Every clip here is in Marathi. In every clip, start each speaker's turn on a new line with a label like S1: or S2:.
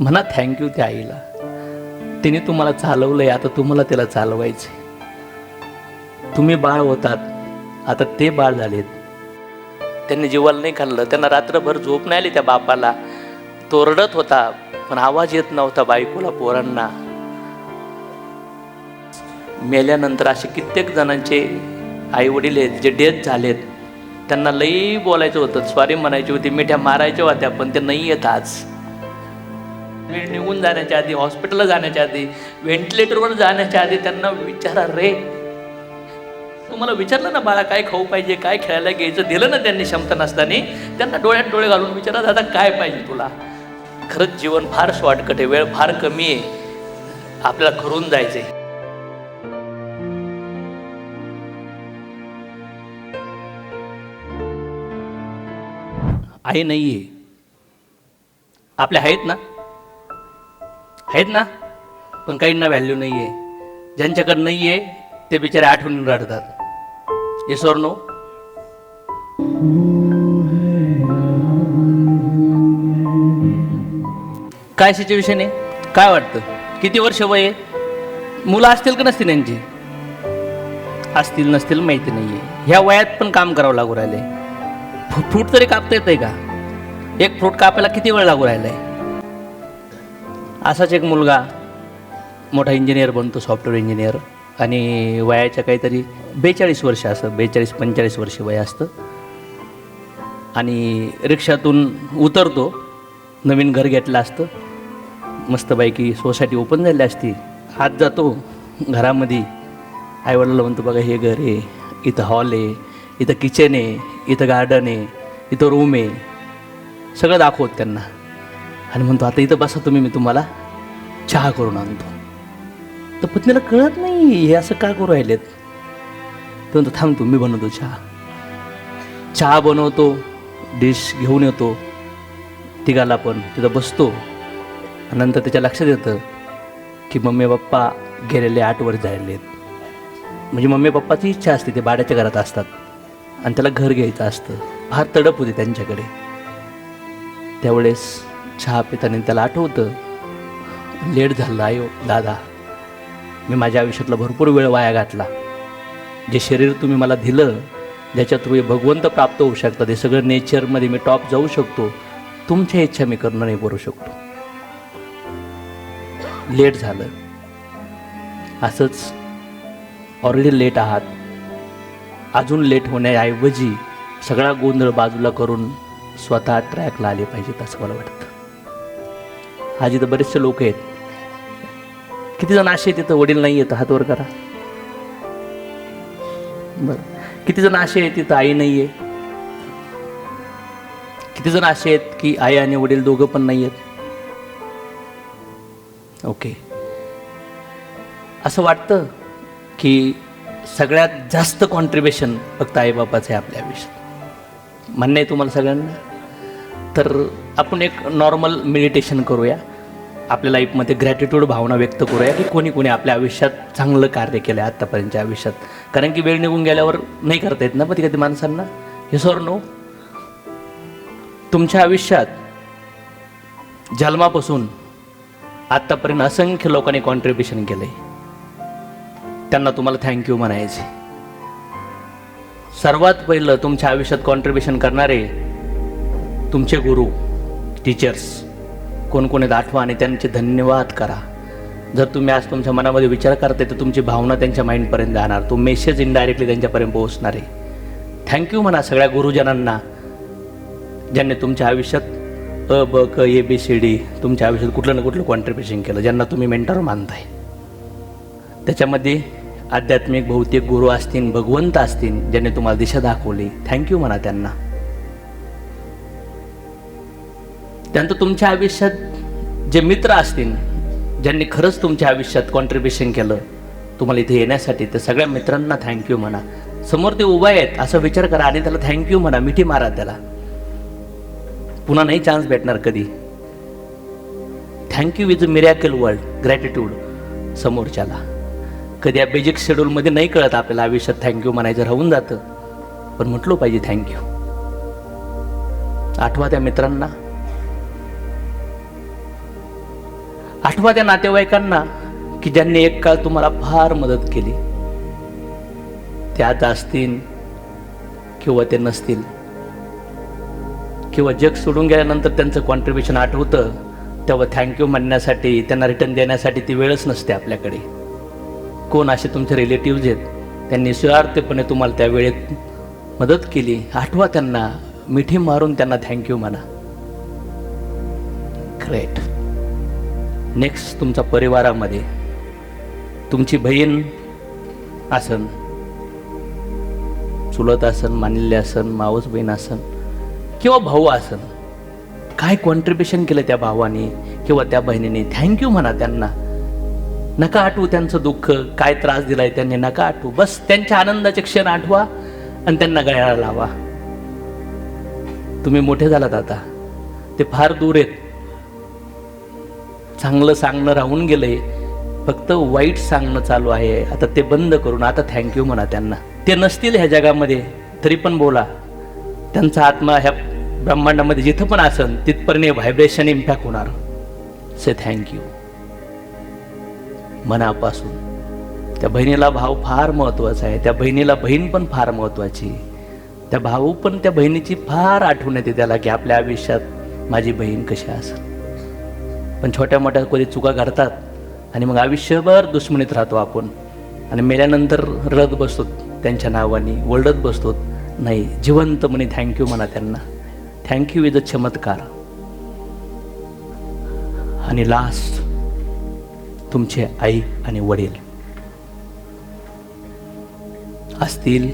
S1: म्हणा थँक्यू त्या आईला. तिने तुम्हाला चालवलंय आता तुम्हाला त्याला चालवायचे तुम्ही बाळ होतात आता ते बाळ झालेत. त्यांनी जीवाला नाही खाल्लं त्यांना रात्रभर झोप नाही आली त्या बापाला. तो रडत होता पण आवाज येत नव्हता बायकोला पोरांना. मेल्यानंतर असे कित्येक जणांचे आई वडील आहेत जे डेथ झालेत. त्यांना लई बोलायचं होतं स्वारी म्हणायची होती मिठ्या मारायच्या होत्या पण ते नाही येत आज. वेळ निघून जाण्याच्या आधी हॉस्पिटलला जाण्याच्या आधी व्हेंटिलेटरवर जाण्याच्या आधी त्यांना विचारा रे तुम्हाला विचारलं ना बाळा काय खाऊ पाहिजे काय खेळायला घ्यायचं? दिलं ना त्यांनी क्षमता नसताना. त्यांना डोळ्यात डोळे घालून विचारा दादा काय पाहिजे तुला? खरंच जीवन फार शॉर्टकट आहे वेळ फार कमी आहे. आपल्याला करून जायचंय. आई नाही आहे आपल्या आहेत ना? आहेत ना? पण काहींना व्हॅल्यू नाही आहे ज्यांच्याकडे नाही आहे ते बिचारे आठवणीन रडतात. ये स्वर्ण. नो काय सिच्युएशन आहे? काय वाटतं? किती वर्ष वय आहे? मुलं असतील का नसतील यांची? असतील नसतील माहिती नाही आहे ह्या वयात पण काम करावं लागू राहिले फ्रूट तरी कापता येतंय का? एक फ्रूट कापायला किती वेळ लागू राहिलाय? असाच एक मुलगा मोठा इंजिनियर बनतो सॉफ्टवेअर इंजिनियर आणि वयाच्या काहीतरी बेचाळीस वर्ष असं बेचाळीस पंचेचाळीस वर्ष वय असतं. आणि रिक्षातून उतरतो नवीन घर घेतलं असतं. मस्तपैकी सोसायटी ओपन झाली असती. आत जातो घरामध्ये. आईवडिला म्हणतो बघा हे घर आहे इथं हॉल आहे इथं किचन आहे इथं गार्डन आहे इथं रूम आहे. सगळं दाखवत त्यांना. आणि म्हणतो आता इथं बसा तुम्ही मी तुम्हाला चहा करून आणतो. तर पत्नीला कळत नाही हे असं का करू राहिलेत? तो म्हणतो थांब तू मी बनवतो चहा. चहा बनवतो डिश घेऊन येतो तिघाला पण. तिथं बसतो. आणि नंतर त्याच्या लक्षात येतं की मम्मी पप्पा गेलेले आठ वर्ष आहेत म्हणजे मम्मी पप्पाची इच्छा असते ते भाड्याच्या घरात असतात. आणि त्याला घर घ्यायचं असतं. फार तडप होते त्यांच्याकडे. त्यावेळेस चहा पिताने त्याला आठवतं लेट झालं आयो हो, दादा. मी माझ्या आयुष्यातला भरपूर वेळ वाया घातला. जे शरीर तुम्ही मला दिलं ज्याच्या थ्रू भगवंत प्राप्त होऊ शकतात हे सगळं नेचरमध्ये मी टॉप जाऊ शकतो. तुमच्या इच्छा मी करणं नाही करू शकतो. लेट झालं. असंच ऑलरेडी लेट आहात. अजून लेट होण्याऐवजी सगळा गोंधळ बाजूला करून स्वतः ट्रॅकला आले पाहिजेत असं मला वाटतं. आज इथं बरेचसे लोक आहेत. किती जण असे आहेत तिथं? वडील नाही येत हात वर करा. बर. किती जण असे आहेत तिथं? आई नाही आहे. किती जण असे आहेत की आई आणि वडील दोघं पण नाही आहेत? ओके. असं वाटतं की सगळ्यात जास्त कॉन्ट्रीब्युशन फक्त आईबापाचं आहे आपल्या आयुष्यात. म्हणणं आहे तुम्हाला सगळ्यांना? तर आपण एक नॉर्मल मेडिटेशन करूया. आपल्या लाईफमध्ये ग्रॅटिट्यूड भावना व्यक्त करूया की कोणी कोणी आपल्या आयुष्यात चांगलं कार्य केलं आहे आत्तापर्यंतच्या आयुष्यात. कारण की वेळ निघून गेल्यावर नाही करता येत ना कधी कधी माणसांना? हे सर नो तुमच्या आयुष्यात जन्मापासून आत्तापर्यंत असंख्य लोकांनी कॉन्ट्रीब्युशन केलं आहे त्यांना तुम्हाला थँक्यू म्हणायचे सर्वात पहिलं तुमच्या आयुष्यात कॉन्ट्रीब्युशन करणारे तुमचे गुरु टीचर्स कोण आहेत आठवा आणि त्यांचे धन्यवाद करा. जर तुम्ही आज तुमच्या मनामध्ये विचार करताय तर तुमची भावना त्यांच्या माइंडपर्यंत जाणार. तो मेसेज इनडायरेक्टली त्यांच्यापर्यंत पोहोचणार आहे. थँक्यू म्हणा सगळ्या गुरुजनांना ज्यांनी तुमच्या आयुष्यात अ ब क ए बी सी डी तुमच्या आयुष्यात कुठलं ना कुठलं कॉन्ट्रीब्युशन केलं ज्यांना तुम्ही मेंटर मानताय. त्याच्यामध्ये आध्यात्मिक भौतिक गुरु असतील भगवंत असतील ज्यांनी तुम्हाला दिशा दाखवली. थँक्यू म्हणा त्यांना. त्यानंतर तुमच्या आयुष्यात जे मित्र असतील ज्यांनी खरंच तुमच्या आयुष्यात कॉन्ट्रीब्युशन केलं तुम्हाला इथे येण्यासाठी तर सगळ्या मित्रांना थँक्यू म्हणा. समोर ते उभा आहेत असा विचार करा आणि त्याला थँक्यू म्हणा मिठी मारा त्याला. पुन्हा नाही चान्स भेटणार कधी. Thank you is a miracle world gratitude समोरच्याला. कधी या बेजिक शेड्यूलमध्ये नाही कळत आपल्याला आयुष्यात थँक्यू म्हणायचं राहून जातं. पण म्हटलं पाहिजे थँक्यू आठवा त्या मित्रांना. आठवा त्या नातेवाईकांना की ज्यांनी एक काळ तुम्हाला फार मदत केली. त्यात असतील किंवा ते नसतील. किंवा जग सोडून गेल्यानंतर त्यांचं कॉन्ट्रीब्युशन आठवतं तेव्हा थँक्यू म्हणण्यासाठी त्यांना रिटर्न देण्यासाठी ती वेळच नसते आपल्याकडे. कोण असे तुमचे रिलेटिव्ज आहेत त्यांनी स्वार्थपणे तुम्हाला त्या वेळेत मदत केली आठवा त्यांना मिठी मारून त्यांना थँक्यू म्हणा. ग्रेट नेक्स्ट तुमच्या परिवारामध्ये तुमची बहीण आसन चुलत आसन मानिल्ले आसन मावस बहीण आसन किंवा भाऊ आसन काय कॉन्ट्रीब्युशन केलं त्या भावाने किंवा त्या बहिणीने? थँक्यू म्हणा त्यांना. नका आठवू त्यांचं दुःख काय त्रास दिलाय त्यांनी नका आठवू बस त्यांच्या आनंदाचे क्षण आठवा आणि त्यांना गळ्याला लावा. तुम्ही मोठे झालात आता. ते फार दूर आहेत. चांगलं सांगणं राहून गेलंय. फक्त वाईट सांगणं चालू आहे. आता ते बंद करून आता थँक्यू म्हणा त्यांना. ते नसतील ह्या जगामध्ये तरी पण बोला. त्यांचा आत्मा ह्या ब्रह्मांडामध्ये जिथं पण असन तिथपर्यंत व्हायब्रेशन इम्पॅक्ट होणार. से थँक्यू मनापासून. त्या बहिणीला भाव फार महत्त्वाचा आहे. त्या बहिणीला बहीण पण फार महत्त्वाची त्या भाऊ पण त्या बहिणीची फार आठवण येते त्याला की आपल्या आयुष्यात माझी बहीण कशी असेल. पण छोट्या मोठ्या कधी चुका घडतात आणि मग आयुष्यभर दुश्मनीत राहतो आपण. आणि मेल्यानंतर रडत बसतो त्यांच्या नावाने ओरडत बसतो. नाही जिवंत म्हणे थँक्यू म्हणा त्यांना. थँक्यू इज अ चमत्कार. आणि लास्ट तुमचे आई आणि वडील. असतील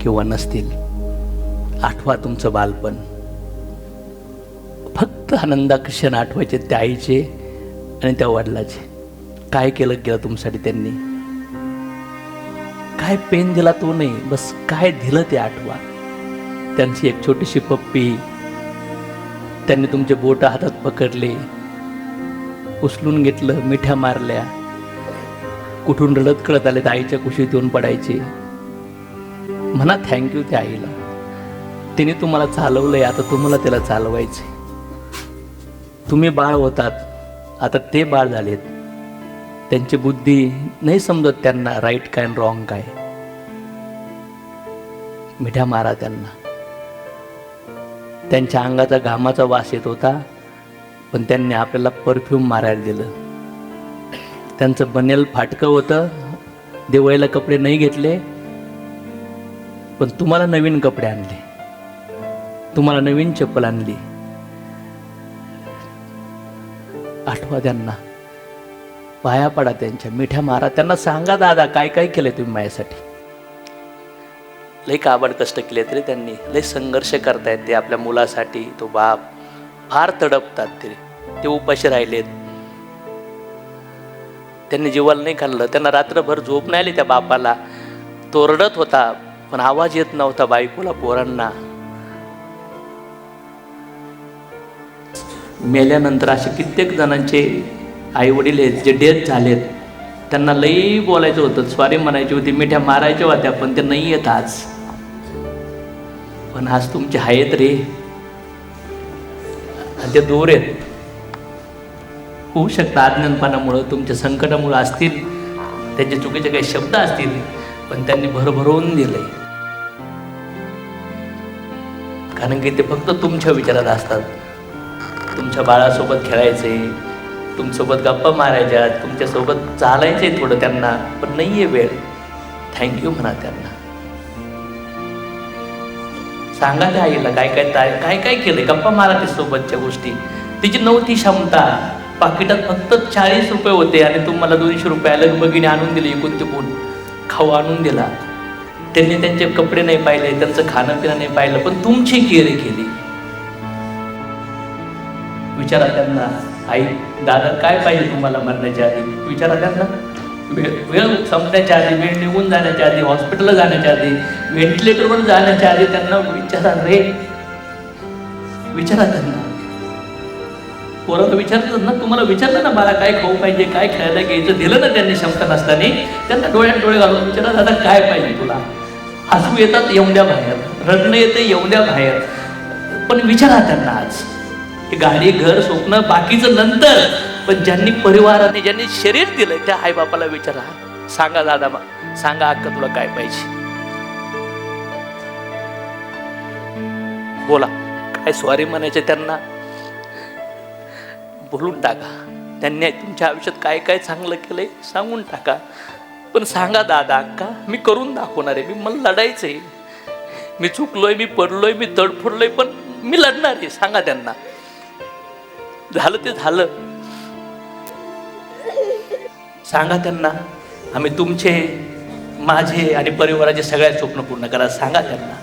S1: किंवा नसतील आठवा तुमचं बालपण. फक्त आनंदा क्षण आठवायचे त्या आईचे आणि त्या वडिलाचे. काय केलं गेलं तुमच्यासाठी त्यांनी? काय पेन दिला तो नाही बस काय दिलं ते आठवा. त्यांची एक छोटीशी पप्पी त्यांनी तुमचे बोट हातात पकडले उचलून घेतलं मिठ्या मारल्या. कुठून रडत कळत आले तर आईच्या कुशीत येऊन पडायचे. म्हणा थँक्यू त्या आईला. तिने तुम्हाला चालवलंय आता तुम्हाला त्याला चालवायचे तुम्ही बाळ होतात. आता ते बाळ झालेत. त्यांची बुद्धी नाही समजत त्यांना राईट काय रॉंग काय. मिठ्या मारा त्यांना. त्यांच्या अंगाचा घामाचा वास येत होता पण त्यांनी आपल्याला परफ्यूम मारायला दिलं. त्यांचं बनेल फाटकं होतं. दिवाळीला कपडे नाही घेतले पण तुम्हाला नवीन कपडे आणले. तुम्हाला नवीन चप्पल आणली. आठवा त्यांना. पाया पडा त्यांच्या मिठ्या मारा. त्यांना सांगा दादा काय काय केलं तुम्ही माझ्यासाठी? लय काबड कष्ट केले तरी त्यांनी. लय संघर्ष करतायत ते आपल्या मुलासाठी. तो बाप फार तडपतात ते. ते उपाशी राहिलेत. त्यांनी जीवाला नाही खाल्लं. त्यांना रात्रभर झोप नाही आली त्या बापाला. तो रडत होता पण आवाज येत नव्हता बायकोला पोरांना. मेल्यानंतर असे कित्येक जणांचे आईवडील आहेत जे डेथ झालेत त्यांना लई बोलायचं होतं स्वारी म्हणायची होती मिठ्या मारायच्या होत्या पण ते नाही येत आज. पण आज तुमचे आहेत रे आणि ते दूर आहेत. होऊ शकतं अज्ञानपणामुळं तुमच्या संकटामुळं असतील त्यांचे चुकीचे काही शब्द असतील पण त्यांनी भरभरून दिले कारण की ते फक्त तुमच्या विचारात असतात. तुमच्या बाळासोबत खेळायचे तुमच्यासोबत गप्पा मारायच्या तुमच्यासोबत चालायचे थोडं त्यांना पण नाही आहे वेळ थँक्यू म्हणा त्यांना. सांगा त्या आईला काय काय काय काय केलंय गप्पा मारा ते सोबतच्या गोष्टी. तिची नव्हती क्षमता. पाकिटात फक्त चाळीस रुपये होते आणि तुम्हाला दोनशे रुपयाला अलग आणून दिले एकूण ते कोण खाऊ आणून दिला. त्यांनी त्यांचे कपडे नाही पाहिले त्यांचं खाणं पिणं नाही पाहिलं पण तुमची केअर केली. विचारा त्यांना. आई दादा काय पाहिजे तुम्हाला मरण्याच्या आधी? विचारा त्यांना. वेळ वेळ संपण्याच्या आधी वेळ निघून जाण्याच्या आधी हॉस्पिटलला जाण्याच्या आधी व्हेंटिलेटरवर जाण्याच्या आधी त्यांना विचारा रे. विचारा त्यांना. पोराला विचारलं ना तुम्हाला विचारलं ना मला काय खाऊ पाहिजे काय खेळायला घ्यायचं? दिलं ना त्यांनी क्षमता नसताना. त्यांना डोळ्यात डोळे घालून विचारा दादा काय पाहिजे तुला? हसू येतात येऊन द्या बाहेर. रडणं येतं येऊन द्या बाहेर. पण विचारा त्यांना आज. गाडी घर स्वप्न बाकीचं नंतर. पण ज्यांनी परिवाराने ज्यांनी शरीर दिलंय त्या आईबापाला विचारा. सांगा दादा मा सांगा अक्का तुला काय पाहिजे? बोला. काय स्वारी म्हणायचे त्यांना? बोलून टाका. त्यांनी तुमच्या आयुष्यात काय काय चांगलं केलंय सांगून टाका. पण सांगा दादा अक्का मी करून दाखवणार आहे. मी मला लढायचं आहे मी चुकलोय मी पडलोय मी तडफडलोय पण मी लढणार आहे. सांगा त्यांना. झालं ते झालं. सांगा त्यांना आम्ही तुमचे माझे आणि परिवाराचे सगळ्या स्वप्न पूर्ण करा सांगा त्यांना.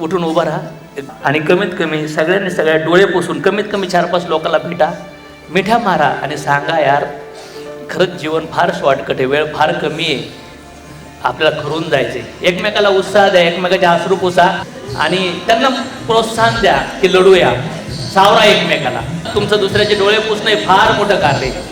S1: उठून उभा राहा आणि कमीत कमी सगळ्यांनी सगळ्या डोळे पोसून कमीत कमी चार पाच लोकांना भेटा मिठ्या मारा आणि सांगा यार खरंच जीवन फार शॉर्टकट आहे वेळ फार कमी आहे. आपल्याला खरून जायचे एकमेकाला उत्साह द्या एकमेकाच्या अश्रू पुसा आणि त्यांना प्रोत्साहन द्या की लढूया. सावरा एकमेकाला. तुमचं दुसऱ्याचे डोळे पुसणं हे फार मोठं कार्य आहे.